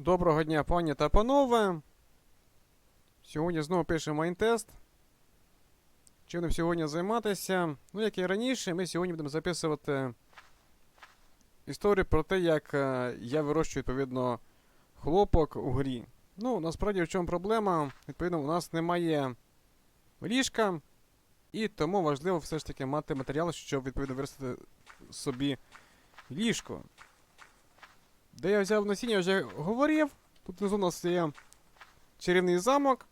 Доброго дня, пані та панове. Сьогодні знову пишемо майнтест. Чим нам сьогодні займатися? Ну, як і раніше, ми сьогодні будемо записувати історію про те, як е, я вирощую, відповідно, хлопок у грі. Ну, насправді, в чому проблема? Відповідно, у нас немає ліжка, і тому важливо все ж таки мати матеріал, щоб відповідно виростити собі ліжко. Де я взяв насіння, вже говорив. Тут внизу у нас є чарівний замок,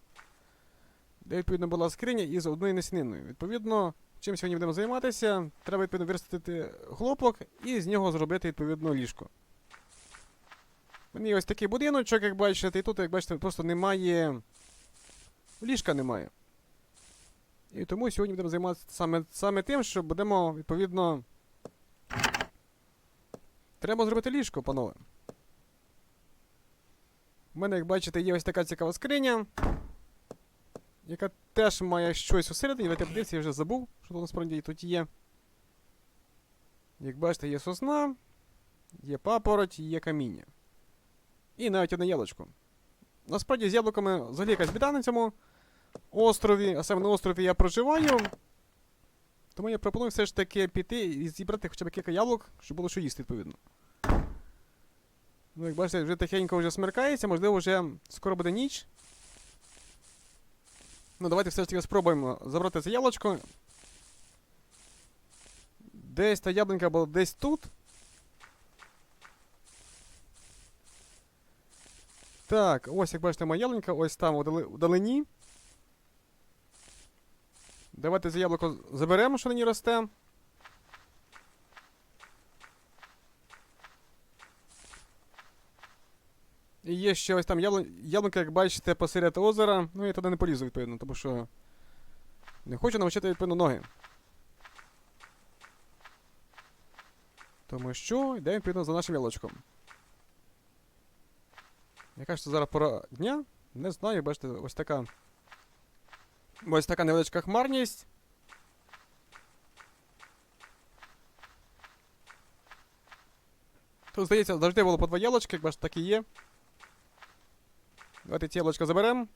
де відповідно була скриня із одною насіниною. Відповідно, чим сьогодні будемо займатися, треба відповідно виростити хлопок і з нього зробити відповідно ліжко. Є ось такий будиночок, як бачите, і тут, як бачите, просто немає. Ліжка немає. І тому сьогодні будемо займатися саме, саме тим, що будемо, відповідно. Треба зробити ліжко, панове. У мене, як бачите, є ось така цікава скриня, яка теж має щось усередині. Давайте подивіться, я вже забув, що тут насправді тут є. Як бачите, є сосна, є папороть, є каміння. І навіть одне яблучко. Насправді з яблуками взагалі якась біда на цьому острові, а саме на острові я проживаю. Тому я пропоную все ж таки піти і зібрати хоча б кілька яблук, щоб було що їсти, відповідно. Ну, як бачите, вже тихенько вже смеркається, можливо, вже скоро буде ніч. Ну, давайте все ж таки спробуємо забрати це яблучко. Десь та яблунька була десь тут. Так, ось як бачите, моя яблунька, ось там вдалині. Давайте це яблуко заберемо, що на ній росте. І є ще ось там яблу... яблунка, як бачите, посеред озера. Ну я туди не полізу, відповідно, тому що не хочу навчити, відповідно, ноги. Тому що йдемо, відповідно, за нашим яблучком. Яка ж це зараз пора дня? Не знаю, бачите, ось така. Ось така невеличка хмарність. Тут, здається, завжди було по два яблучки, як бачите, так і є. Давайте ці яблучка заберемо.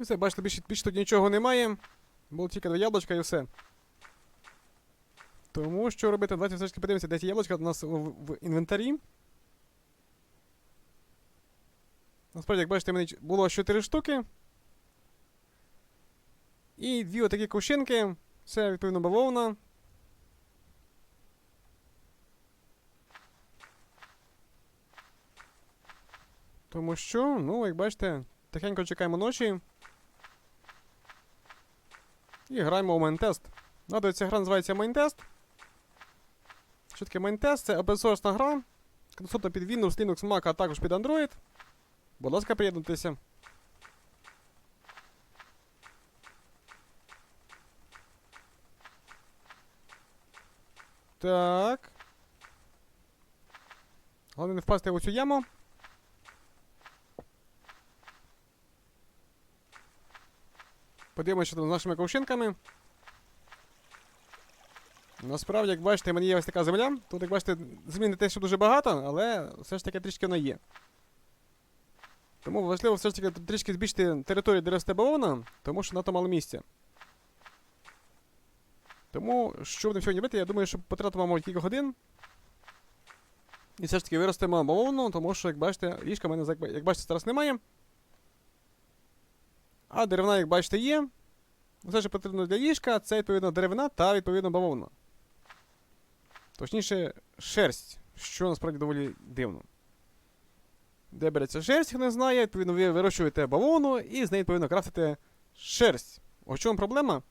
І все, бачите, більше, більше тут нічого немає. Було тільки два яблучка і все. Тому що робити? Давайте все ж таки подивимося, де ці яблучка у нас в, інвентарі. Насправді, як бачите, в мене було 4 штуки. І дві отакі кувшинки. Це, відповідно, бавовна. Тому що, ну, як бачите, тихенько чекаємо ночі. І граємо у майнтест. Нагадую, ця гра називається майнтест. Що таке майнтест? Це open гра. Доступна під Windows, Linux, Mac, а також під Android. Будь ласка, приєднуйтеся. Так. Головне не впасти в оцю яму. Подивимося, що там з нашими ковшинками. Насправді, як бачите, в мене є ось така земля. Тут, як бачите, землі не те, що дуже багато, але все ж таки трішки вона є. Тому важливо все ж таки трішки збільшити територію, де росте бавовна, тому що надто мало місця. Тому, що будемо сьогодні робити, я думаю, що потратимо, кілька годин. І все ж таки виростемо бавовну, тому що, як бачите, ліжка в мене, як бачите, зараз немає. А деревина, як бачите, є. Все, що потрібно для ліжка, це відповідно деревина та відповідно бавовна. Точніше, шерсть, що насправді доволі дивно. Де береться шерсть, хто не знає, відповідно, ви вирощуєте бавовну і з неї відповідно крафтите шерсть. У чому проблема?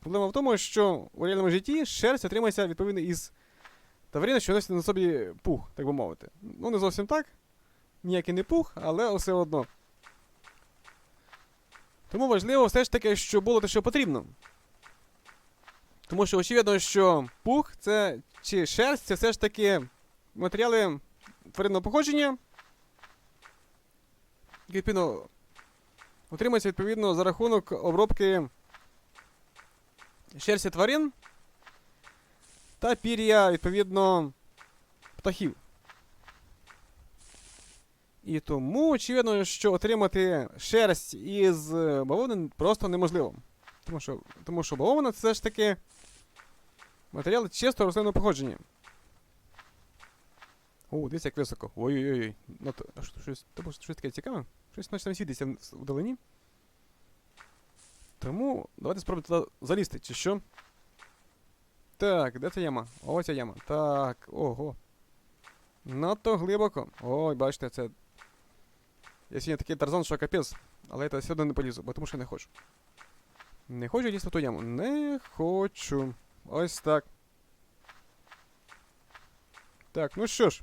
Проблема в тому, що у реальному житті шерсть отримується відповідно із тварини, що носить на собі пух, так би мовити. Ну, не зовсім так. Ніякий не пух, але все одно. Тому важливо все ж таки, що було те, що потрібно. Тому що очевидно, що пух це чи шерсть це все ж таки матеріали тваринного походження. Відповідно, отримується відповідно за рахунок обробки шерсті тварин. та пір'я, відповідно, птахів. І тому, очевидно, що отримати шерсть із е, бавовни просто неможливо. Тому що, тому що бавовна це ж таки матеріал чисто рослинного походження. О, дивіться, як високо. Ой-ой-ой. Ну, то, щось, то, щось таке цікаве? Щось наче там світиться в- вдалині. Тому давайте спробуємо туди залізти, чи що? Так, де ця яма? Ось ця яма. Так, ого. Надто глибоко. Ой, бачите, це. Я сьогодні такий тарзан, що капець. Але я сюди не полізу, бо тому що не хочу. Не хочу лізти в ту яму. Не хочу. Ось так. Так, ну що ж.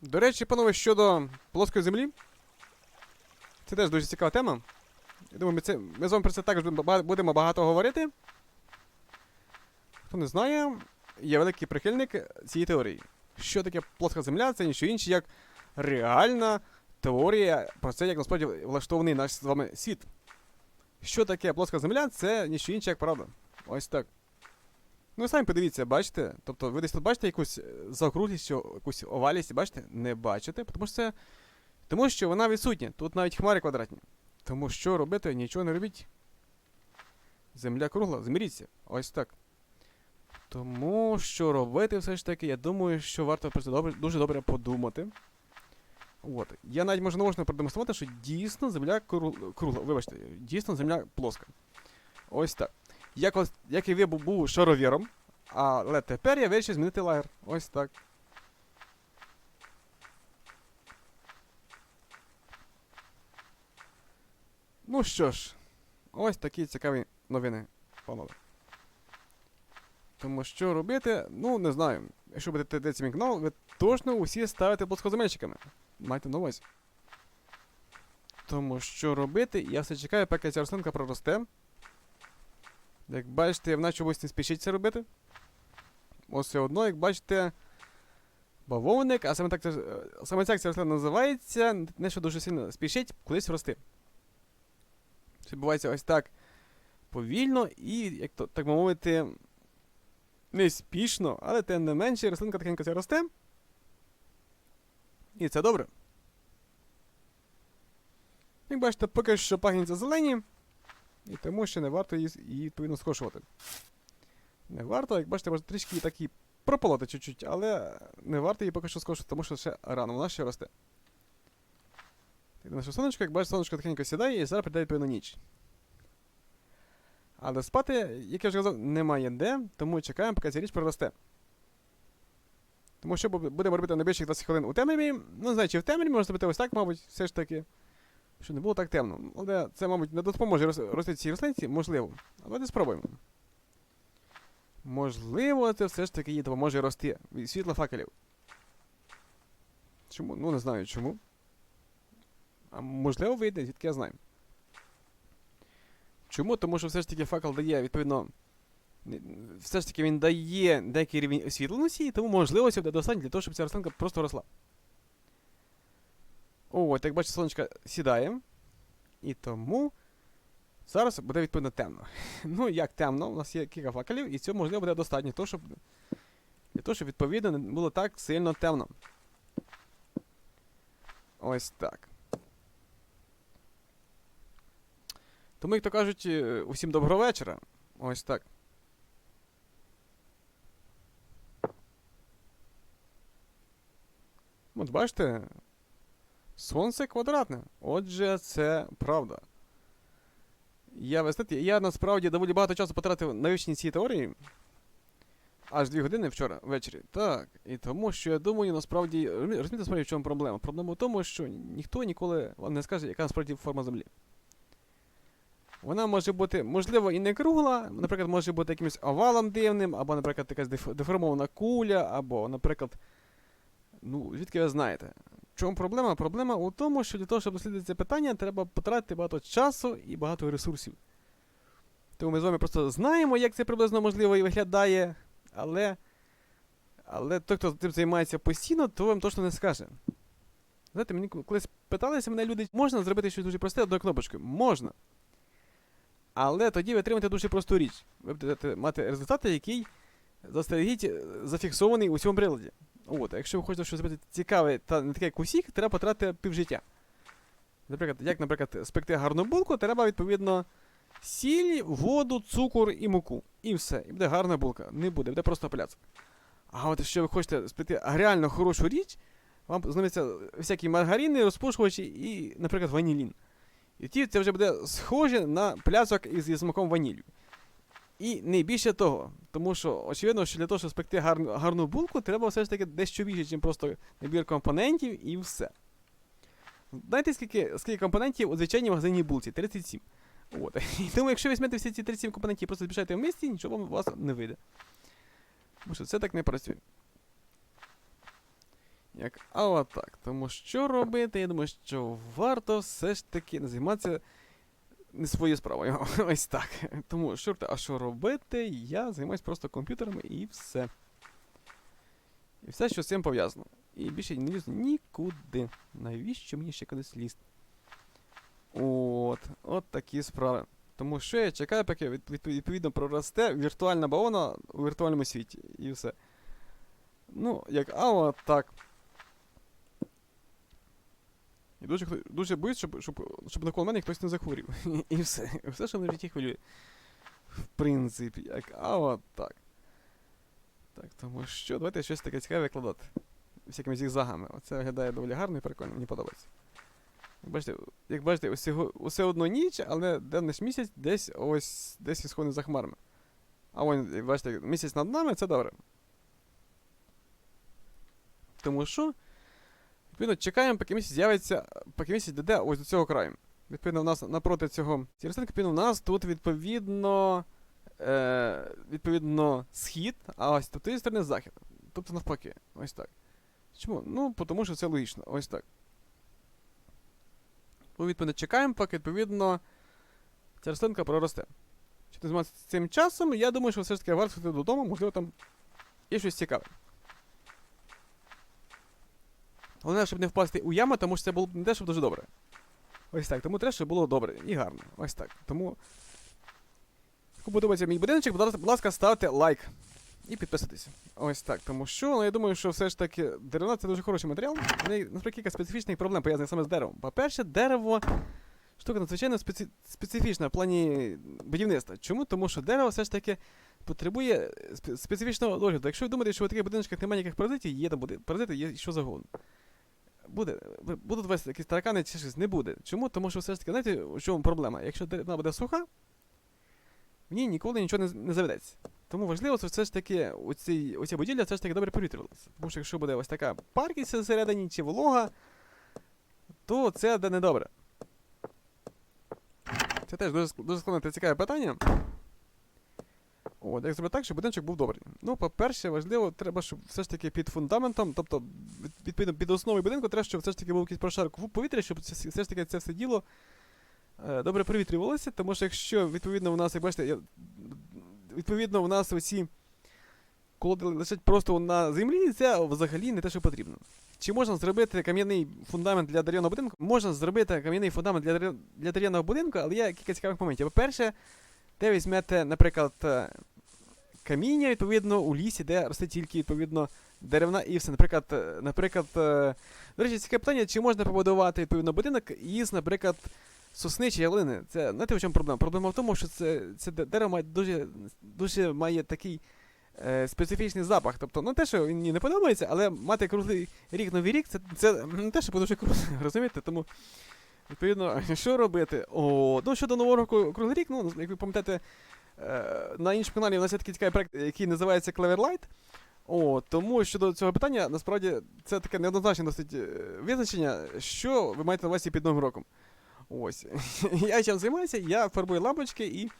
До речі, панове, щодо плоскої землі. Це теж дуже цікава тема. Я думаю, ми, це, ми з вами про це також будемо багато говорити. Хто не знає, я великий прихильник цієї теорії. Що таке плоска земля, це ніщо інше, як реальна теорія про це, як насправді влаштований наш з вами світ. Що таке плоска земля, це ніщо інше, як правда. Ось так. Ну, ви самі подивіться, бачите? Тобто ви десь тут бачите якусь е, якусь овалість, бачите? Не бачите, тому що це. Тому що вона відсутня. Тут навіть хмари квадратні. Тому що робити, нічого не робіть. Земля кругла, зміріться. Ось так. Тому що робити все ж таки, я думаю, що варто про це добре, дуже добре подумати. От. Я навіть можу наочно продемонструвати, що дійсно земля кру- кругла. Вибачте, дійсно земля плоска. Ось так. Як, ось, як і ви був шаровіром, але тепер я вирішив змінити лагер. Ось так. Ну що ж, ось такі цікаві новини, панове. Тому що робити, ну не знаю. Якщо будете дивитися мій канал, ви точно усі ставите плоскоземельчиками. Майте на увазі. Тому що робити, я все чекаю, поки ця рослинка проросте. Як бачите, вона чогось не спішить це робити. Ось все одно, як бачите, бавовник, а саме так, е, саме ця рослина називається, не що дуже сильно спішить кудись рости. Це відбувається ось так повільно і, як то, так би мовити, не спішно, але тим не менше рослинка тихенько ця росте. І це добре. Як бачите, поки що пагінця зелені, і тому ще не варто її, її відповідно скошувати. Не варто, як бачите, трішки такі прополоти чуть-чуть, але не варто її поки що скошувати, тому що ще рано, вона ще росте. Так, наше сонечко, як бачите, сонечко тихенько сідає і зараз прийде відповідно ніч. Але спати, як я вже казав, немає де, тому чекаємо, поки ця річ проросте. Тому що бу- будемо робити найближчих 20 хвилин у темряві. Ну, не чи в темряві можна зробити ось так, мабуть, все ж таки. Щоб не було так темно. Але це, мабуть, не допоможе рости цій рослинці, можливо. Але спробуємо. Можливо, це все ж таки їй допоможе рости від світла факелів. Чому? Ну, не знаю чому. А можливо, вийде, звідки я знаю. Чому? Тому що все ж таки факел дає, відповідно. Все ж таки він дає деякий рівень освітленості, і тому можливості буде достатньо для того, щоб ця рослинка просто росла. О, от як бачите, сонечко сідає. І тому зараз буде відповідно темно. Ну, як темно, у нас є кілька факелів, і цього можливо буде достатньо для того, щоб, для того, щоб відповідно не було так сильно темно. Ось так. Тому, як то кажуть, е, усім доброго вечора. Ось так. От бачите, сонце квадратне. Отже, це правда. Я, ви знаєте, я насправді доволі багато часу потратив на вивчення цієї теорії. Аж дві години вчора ввечері. Так. І тому, що я думаю, насправді. розумі- Розумієте, насправді, в чому проблема? Проблема в тому, що ніхто ніколи вам не скаже, яка насправді форма Землі. Вона може бути, можливо, і не кругла, наприклад, може бути якимось овалом дивним, або, наприклад, якась деформована куля, або, наприклад. Ну, звідки ви знаєте? В чому проблема? Проблема у тому, що для того, щоб дослідити це питання, треба потратити багато часу і багато ресурсів. Тому ми з вами просто знаємо, як це приблизно можливо і виглядає, але. Але той, хто цим займається постійно, то вам точно не скаже. Знаєте, мені колись питалися мене люди, можна зробити щось дуже просте одною кнопочкою? Можна. Але тоді ви отримаєте дуже просту річ. Ви будете мати результат, який заздалегідь е, зафіксований у цьому приладі. От, а якщо ви хочете щось зробити цікаве та не таке як усіх, треба потратити півжиття. Наприклад, як, наприклад, спекти гарну булку, треба, відповідно, сіль, воду, цукор і муку. І все. І буде гарна булка. Не буде, буде просто пляцок. А от якщо ви хочете спекти реально хорошу річ, вам знадобляться всякі маргарини, розпушувачі і, наприклад, ванілін. І тоді це вже буде схоже на пляцок із, смаком ванілью. І не більше того, тому що очевидно, що для того, щоб спекти гарну, гарну булку, треба все ж таки дещо більше, ніж просто набір компонентів і все. Знаєте, скільки, скільки компонентів у звичайній магазинній булці? 37. От. І тому, якщо візьмете всі ці 37 компонентів і просто збіжаєте в місті, нічого вам у вас не вийде. Тому що це так не працює. Як а отак. Тому що робити? Я думаю, що варто все ж таки не займатися не своєю справою. Ось так. Тому що, а що робити? Я займаюся просто комп'ютерами і все. І все, що з цим пов'язано. І більше не лізу нікуди. Навіщо мені ще кудись лізти? От, от такі справи. Тому що я чекаю, поки від- від- відповідно проросте віртуальна бавовна у віртуальному світі. І все. Ну, як а от так. І дуже, дуже боюсь, щоб, щоб, щоб навколо мене хтось не захворів. І все. І все, що мене в житті хвилює. В принципі, як а от так. Так, тому що давайте щось таке цікаве викладати. Всякими зігзагами. Оце виглядає доволі гарно і прикольно, мені подобається. Як бачите, як бачите, усього, усе одно ніч, але денний ж місяць десь ось десь відсходить за хмарами. А вон, бачите, місяць над нами це добре. Тому що, відповідно, чекаємо, поки місяць з'явиться, поки місяць дійде ось до цього краю. Відповідно, в нас напроти цього цієї рослинки, у нас тут відповідно. Е, відповідно, схід, а ось тут тієї сторони захід. Тобто навпаки. Ось так. Чому? Ну, тому що це логічно. Ось так. Ми відповідно чекаємо, поки відповідно ця рослинка проросте. Чи ти займатися цим часом, я думаю, що все ж таки варто сходити додому, можливо, там є щось цікаве. Головне, щоб не впасти у яму, тому що це було не те, щоб дуже добре. Ось так. Тому треба, щоб було добре і гарно. Ось так. Тому. Кому подобається мій будиночок, будь ласка, ставте лайк. І підписуйтесь. Ось так. Тому що, ну я думаю, що все ж таки деревина це дуже хороший матеріал. В насправді кілька специфічних проблем пов'язаних саме з деревом. По-перше, дерево штука надзвичайно специ... специфічна в плані будівництва. Чому? Тому що дерево все ж таки потребує спе- специфічного догляду. Якщо ви думаєте, що у таких будиночках немає ніяких паразитів, є там паразити, є що завгодно. Буде, будуть у вас якісь таракани чи щось, не буде. Чому? Тому що все ж таки, знаєте, в чому проблема? Якщо деревина буде суха, в ній ніколи нічого не, не заведеться. Тому важливо, що все ж таки оці, оця будівля все ж таки добре провітрювалася. Тому що якщо буде ось така паркість всередині чи волога, то це буде недобре. Це теж дуже, дуже складне та цікаве питання. От, як зробити так, щоб будиночок був добрий. Ну, по-перше, важливо, треба, щоб все ж таки під фундаментом, тобто, відповідно, під основою будинку, треба, щоб все ж таки був якийсь прошарок в повітря, щоб все ж таки це все діло е, добре провітрювалося, тому що якщо, відповідно, у нас, як бачите, я, відповідно, у нас оці колоди лежать просто на землі, це взагалі не те, що потрібно. Чи можна зробити кам'яний фундамент для дерев'яного будинку? Можна зробити кам'яний фундамент для дерев'яного будинку, але є кілька цікавих моментів. По-перше, де візьмете, наприклад, е, каміння, відповідно, у лісі, де росте тільки, відповідно, деревна і все. Наприклад, е, наприклад, е, до речі, цікаве питання, чи можна побудувати відповідно будинок із, наприклад, сосни чи ялини. Це знаєте, в чому проблема? Проблема в тому, що це, це дерево має дуже, дуже має такий специфічний запах. Тобто, ну те, що він мені не подобається, але мати круглий рік новий рік, це, це не те, що буде дуже круто, розумієте? Тому, відповідно, що робити? О, ну щодо нового року круглий рік, ну, як ви пам'ятаєте, е, на іншому каналі у нас є такий цікавий проект, який називається Cleverlight. О, тому щодо цього питання, насправді це таке неоднозначне досить е, визначення, що ви маєте на увазі під Новим роком. Ось. Я чим займаюся, я фарбую лампочки і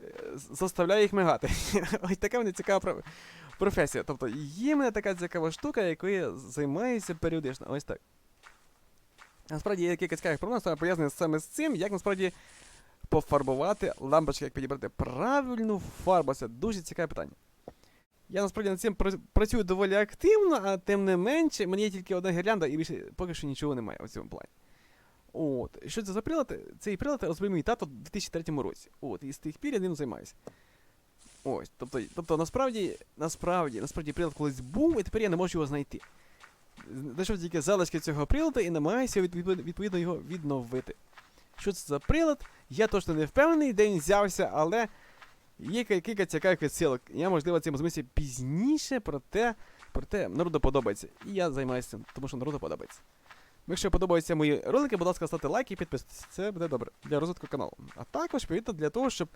е, заставляю їх мигати. Ось така мене цікава професія. Тобто є мене така цікава штука, якою я займаюся періодично. Ось так. Насправді є кілька цікавих проблем, саме пов'язаних саме з цим, як насправді пофарбувати лампочки, як підібрати правильну фарбу. Це дуже цікаве питання. Я насправді над цим працюю доволі активно, а тим не менше, мені є тільки одна гірлянда і більше поки що нічого немає у цьому плані. От. Що це за прилад? Цей прилад розробив мій тато в 2003 році. От, і з тих пір я ним займаюся. Ось. Тобто, тобто насправді, насправді, насправді прилад колись був, і тепер я не можу його знайти. Знайшов тільки залишки цього приладу і намагаюся відповідно його відновити. Що це за прилад? Я точно не впевнений, де він взявся, але є кілька цікавих відсилок. Я, можливо, цим займуся пізніше, проте, проте народу подобається. І я займаюся цим, тому що народу подобається. Якщо подобаються мої ролики, будь ласка, ставте лайк і підписуйтесь. Це буде добре для розвитку каналу. А також, відповідно, для того, щоб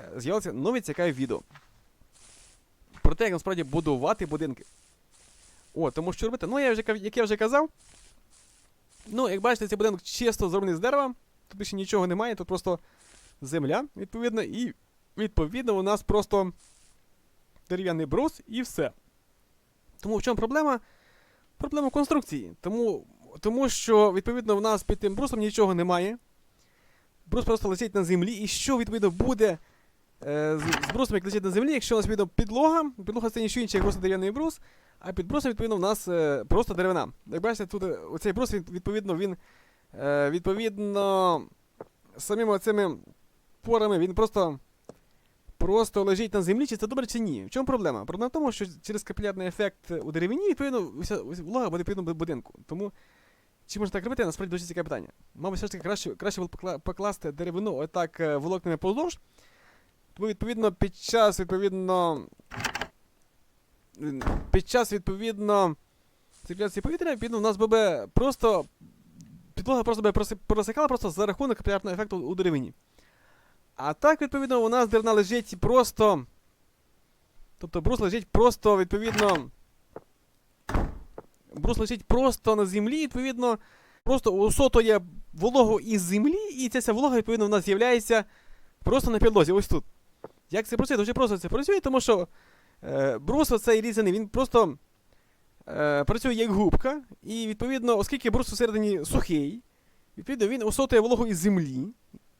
е, з'явилися нові цікаві відео. Про те, як насправді будувати будинки. О, тому що робити. Ну, я вже, як я вже казав. Ну, як бачите, цей будинок чисто зроблений з дерева. Тут більше нічого немає, тут просто земля, відповідно, і відповідно у нас просто дерев'яний брус і все. Тому в чому проблема? Проблема конструкції. Тому, тому що, відповідно, в нас під тим брусом нічого немає. Брус просто летить на землі, і що, відповідно, буде з, з брусом, як летить на землі, якщо у нас відповідно підлога, підлога це нічого інше, як просто дерев'яний брус, а під брусом, відповідно, в нас е, просто деревина. Як бачите, тут е, оцей брус, відповідно, він е, відповідно самими оцими порами він просто просто лежить на землі, чи це добре, чи ні. В чому проблема? Проблема в тому, що через капілярний ефект у деревині, відповідно, волога буде відповідно будинку. Тому чи можна так робити, насправді дуже цікаве питання. Мабуть, все ж таки краще, краще було покла- покласти деревину отак е, волокнами поздовж. Відповідно, під час, відповідно. Під час, відповідно, циркуляції повітря, відповідно, у нас би просто. Підлога просто би проси- просихала просто за рахунок капілярного ефекту у деревині. А так, відповідно, у нас деревина лежить просто. Тобто брус лежить просто, відповідно. Брус лежить просто на землі, відповідно, просто усотує вологу із землі, і ця вся волога, відповідно, у нас з'являється просто на підлозі, ось тут. Як це працює? Дуже просто це працює, тому що е, брус оцей різаний, він просто е, працює як губка, і відповідно, оскільки брус всередині сухий, відповідно, він усотує вологу із землі,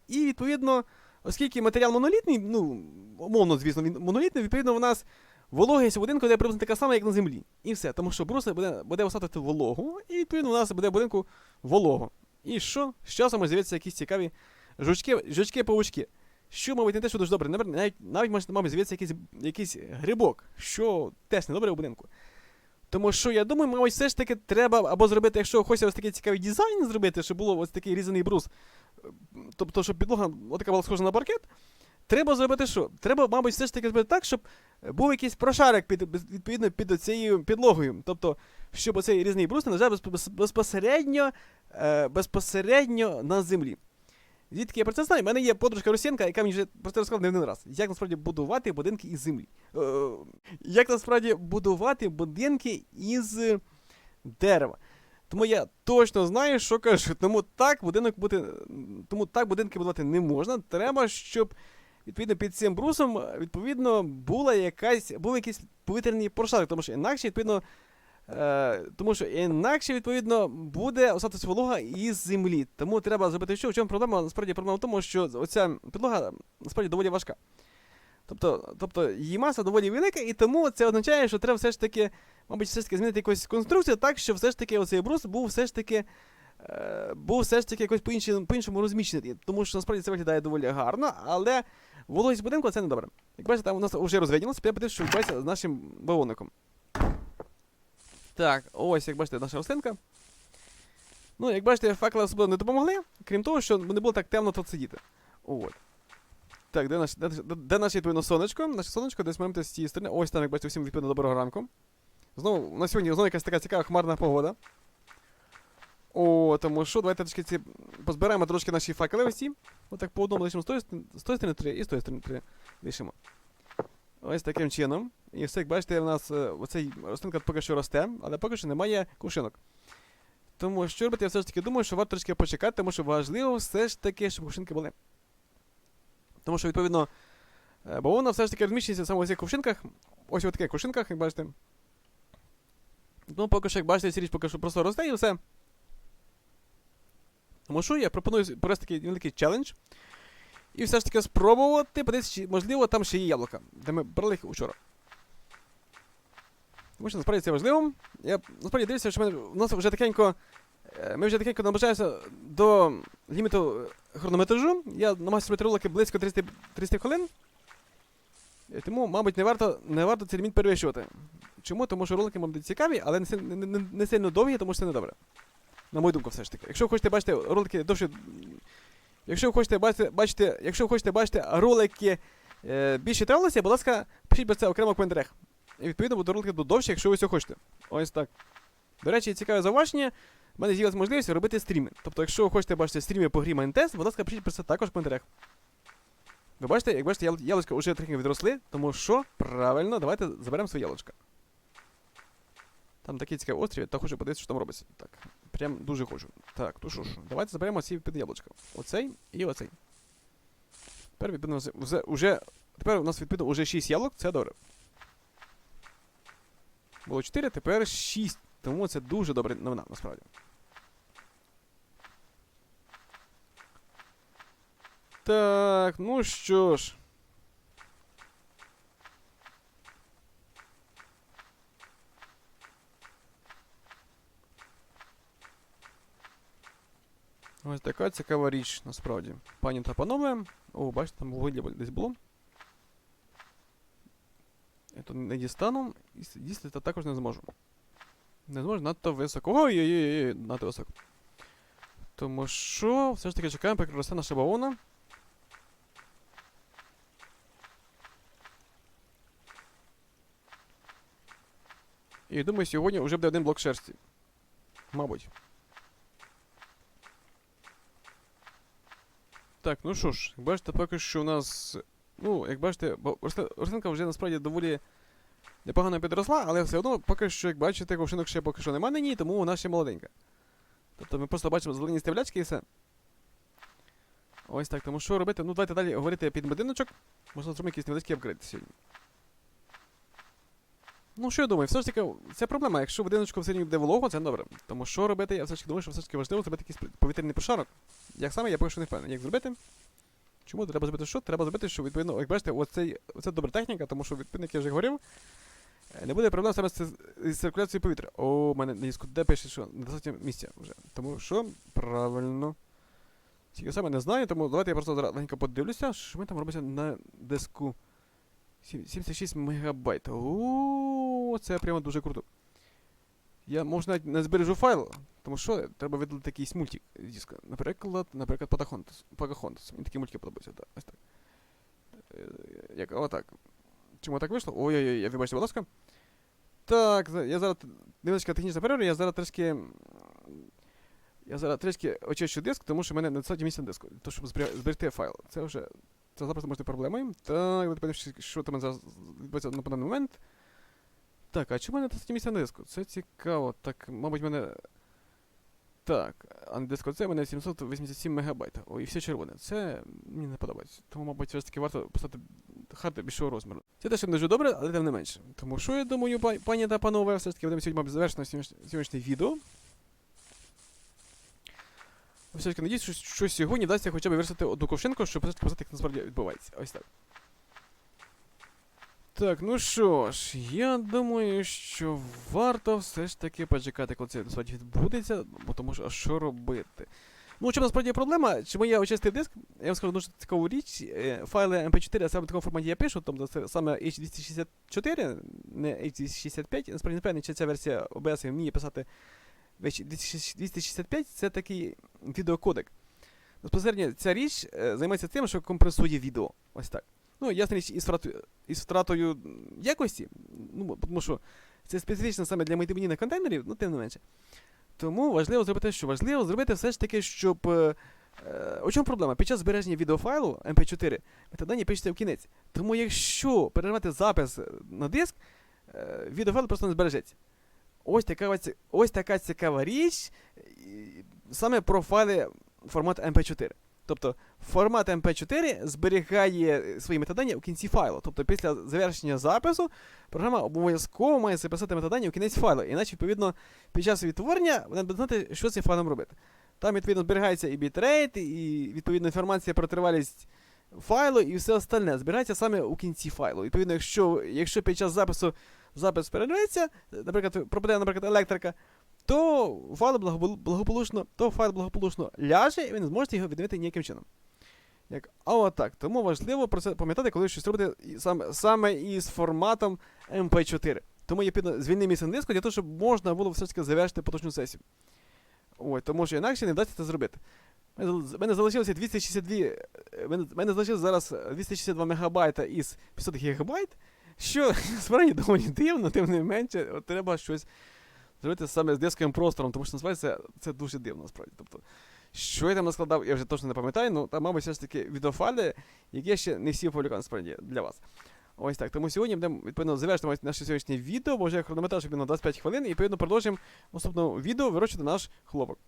і відповідно, оскільки матеріал монолітний, ну, умовно, звісно, він монолітний, відповідно, у нас вологість у будинку буде приблизно така сама, як на землі. І все. Тому що брус буде, буде усатувати вологу, і відповідно у нас буде в будинку волого. І що? З часом з'явитися якісь цікаві жучки, жучки-павучки. Що, мабуть, не те, що дуже добре. Навіть, навіть, може, мабуть, з'явитися якийсь, якийсь грибок, що теж не добре у будинку. Тому що я думаю, мабуть, все ж таки треба або зробити, якщо хочеться ось такий цікавий дизайн зробити, щоб було ось такий різаний брус, тобто, щоб підлога отака була схожа на паркет, треба зробити що? Треба, мабуть, все ж таки зробити так, щоб був якийсь прошарок під, відповідно під цією підлогою. Тобто, щоб оцей різний брус не лежав безпосередньо, е, безпосередньо на землі. Звідки я про це знаю? У мене є подружка Росіянка, яка мені вже про це розказала не один раз. Як насправді будувати будинки із землі. Е, як насправді будувати будинки із дерева. Тому я точно знаю, що кажу. Тому так будинок бути, тому так будинки будувати не можна. Треба, щоб відповідно під цим брусом відповідно була якась, був якийсь повітряний прошарок, тому що інакше, відповідно, е, тому що інакше, відповідно, буде остатися волога із землі. Тому треба зробити що? В чому проблема? Насправді проблема в тому, що оця підлога насправді доволі важка. Тобто, тобто її маса доволі велика, і тому це означає, що треба все ж таки, мабуть, все ж таки змінити якусь конструкцію так, щоб все ж таки оцей брус був все ж таки. е, Був все ж таки якось по-іншому, розміщений, тому що насправді це виглядає доволі гарно, але вологість будинку це не добре. Як бачите, там у нас вже розведілося, я подивився, що відбувається з нашим бавовником. Так, ось, як бачите, наша рослинка. Ну, як бачите, факели особливо не допомогли, крім того, що не було так темно тут сидіти. От. Так, де наше, де, де, наше відповідно сонечко? Наше сонечко десь маємо з цієї сторони. Ось там, як бачите, всім відповідно доброго ранку. Знову на сьогодні знову якась така цікава хмарна погода. О, тому що давайте трошки ці позбираємо трошки наші факели ось ці. Отак по одному лишимо з тої, сторони три і з тої сторони три лишимо. Ось таким чином. І все, як бачите, у нас е, оцей рослинка поки що росте, але поки що немає кушинок. Тому що робити, я все ж таки думаю, що варто трошки почекати, тому що важливо все ж таки, щоб кувшинки були. Тому що, відповідно, е, бавовна все ж таки розміщується саме у цих кувшинках. Ось у таких кувшинках, як бачите. Ну, поки що, як бачите, ця річ поки що просто росте і все. Тому що я пропоную провести такий невеликий челендж. І все ж таки спробувати, подивитися, можливо там ще є яблука, де ми брали їх учора. Тому що насправді це важливо. Я насправді дивлюся, що в нас вже такенько Е, Ми вже тихенько наближаємося до ліміту е, хронометражу. Я намагаюся робити ролики близько 300, 300 хвилин. Е, Тому, мабуть, не варто, не варто цей ліміт перевищувати. Чому? Тому що ролики бути цікаві, але не, не, не, не сильно довгі, тому що це не добре. На мою думку, все ж таки. Якщо ви хочете бачити ролики довше. Якщо ви хочете бачити, бачити, якщо ви хочете бачити ролики е, більше тривалості, будь ласка, пишіть про це окремо в коментарях. І відповідно буде ролики довше, якщо ви цього хочете. Ось так. До речі, цікаве зауваження. У мене з'явилася можливість робити стріми. Тобто, якщо ви хочете бачити стріми по грі Майнтест, будь ласка, пишіть про це також в коментарях. Ви бачите, як бачите, ялочка вже трохи відросли, тому що правильно, давайте заберемо своє ялочка. Там такий цікавий острів, та хочу подивитися, що там робиться. Так, прям дуже хочу. Так, то що ж, давайте заберемо ці під яблучка. Оцей і оцей. Тепер відповідно вже, тепер у нас відповідно вже 6 яблук, це добре. Було 4, тепер 6. Тому це дуже добра новина, насправді. Так, ну що ж. Ось така цікава річ, насправді. Пані та панове. О, бачите, там вугілля десь було. Я не дістану, і дістати також не зможу. Не зможу надто високо. Ой-ой-ой, надто високо. Тому що все ж таки чекаємо, поки росте наша бавовна. І думаю, сьогодні вже буде один блок шерсті. Мабуть. Так, ну що ж, бачите, поки що у нас. Ну, як бачите, рослинка вже насправді доволі непогано підросла, але все одно поки що, як бачите, ковшинок ще поки що немає на ній, тому вона ще молоденька. Тобто ми просто бачимо зелені стеблячки і все. Ось так, тому що робити? Ну, давайте далі говорити під будиночок. Можливо, зробимо якийсь невеличкий апгрейд сьогодні. Ну, що я думаю, все ж таки, це проблема. Якщо в будиночку буде волого, це добре. Тому що робити, я все ж таки думаю, що все ж таки важливо зробити якийсь повітряний пошарок. Як саме, я поки що не впевнений. Як зробити? Чому треба зробити що? Треба зробити, що відповідно, як бачите, оцей, оце добра техніка, тому що відповідно, як я вже говорив, е, не буде проблем саме з, циркуляцією повітря. О, у мене на диску де пише, що недостатньо місця вже. Тому що правильно. Тільки саме не знаю, тому давайте я просто зараз подивлюся, що ми там робиться на диску. 76 мегабайт. О, це прямо дуже круто. Я може навіть не збережу файл, тому що треба видалити якийсь мультик з диска. Наприклад, наприклад, Pocahontas. Pocahontas. Мені такі мультики подобаються, так. Ось так. Е, Як, отак. Чому так вийшло? Ой-ой-ой, я вибачте, будь ласка. Так, я зараз невеличка технічна перерва, я зараз трішки. Я зараз трішки очищу диск, тому що в мене недостатньо місця на диску. То, щоб зберегти файл. Це вже. Це запросто може проблемою. Так, подивимося, що там зараз відбувається на даний момент. Так, а чому мене достатньо місця на диску? Це цікаво. Так, мабуть, мене. Так, а на диску це мене 787 мегабайт. Ой, і все червоне. Це мені не подобається. Тому, мабуть, все ж таки варто поставити харди більшого розміру. Це теж не дуже добре, але тим не менше. Тому що я думаю, па- пані та панове, все ж таки будемо сьогодні, мабуть, сьогоднішнє відео. Все ж таки надіюсь, що, що сьогодні вдасться хоча б вирішити одну ковшинку, щоб ж показати, як насправді відбувається. Ось так. Так, ну що ж, я думаю, що варто все ж таки почекати, коли це насправді відбудеться, бо тому що а що робити? Ну, чому насправді проблема, чому я очистив диск, я вам скажу дуже цікаву річ. е, Файли MP4 саме в такому форматі я пишу, тобто саме H264, не H265, насправді не певний, чи ця версія OBS вміє писати в H265, це такий відеокодек. Безпосередньо ця річ е, займається тим, що компресує відео. Ось так. Ну, ясна річ, із втратою, із втратою якості, ну, тому що це специфічно саме для мультимедійних контейнерів, ну, тим не менше. Тому важливо зробити, що важливо зробити все ж таки, щоб. Е, е, у чому проблема? Під час збереження відеофайлу MP4 метадані пишеться в кінець. Тому якщо переривати запис е, на диск, е, відеофайл просто не збережеться. Ось така, ось така цікава річ саме про файли формату MP4. Тобто формат MP4 зберігає свої метадані у кінці файлу. Тобто після завершення запису програма обов'язково має записати метадані у кінець файлу. Іначе, відповідно, під час відтворення вона буде знати, що цим файлом робити. Там, відповідно, зберігається і бітрейт, і відповідно інформація про тривалість файлу, і все остальне зберігається саме у кінці файлу. Відповідно, якщо, якщо під час запису запис перерветься, наприклад, пропаде, наприклад, електрика, то файл благополучно, то файл благополучно ляже, і ви не зможете його відновити ніяким чином. Як, а отак. Тому важливо про це пам'ятати, коли щось робите саме, саме із форматом MP4. Тому я піду звільнив місце на диску для того, щоб можна було все ж таки завершити поточну сесію. Ой, тому що інакше не вдасться це зробити. У мене залишилося 262. е, мене, залишилося зараз е, 262 мегабайта із 500 гігабайт, що справді доволі дивно, тим не менше, от треба щось зробити саме з дисковим простором, тому що називається це дуже дивно насправді. Тобто, що я там наскладав, я вже точно не пам'ятаю, ну там, мабуть, все ж таки відеофайли, які ще не всі опублікував насправді для вас. Ось так. Тому сьогодні будемо відповідно завершити наше сьогоднішнє відео, бо вже хронометраж на 25 хвилин, і відповідно продовжимо в наступному відео вирощувати наш хлопок.